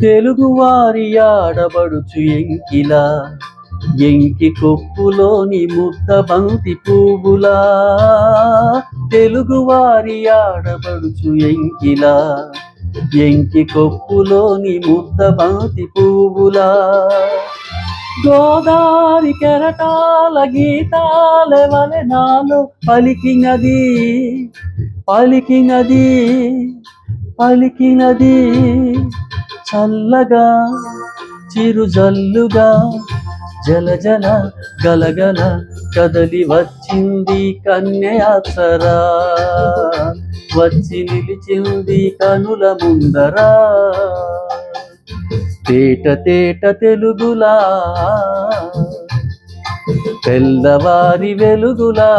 తెలుగువారి ఆడబడుచు ఎంకిలా ఎంకి కొప్పులోని ముద్ద బంతి పువ్వులా. తెలుగువారి ఆడబడుచు ఎంకిలా ఎంకి కొప్పులోని ముద్ద బంతి పువ్వులా. గోదారి కెరటాల గీతాల వలె నాలో పలికినది పలికినది పలికినది చల్లగా చిరుజల్లుగా జల జల గలగల కదలి వచ్చింది కన్యాసరా వచ్చి నిలిచింది కనుల ముందరా. తేట తేట తెలుగులా తెల్లవారి వెలుగులా.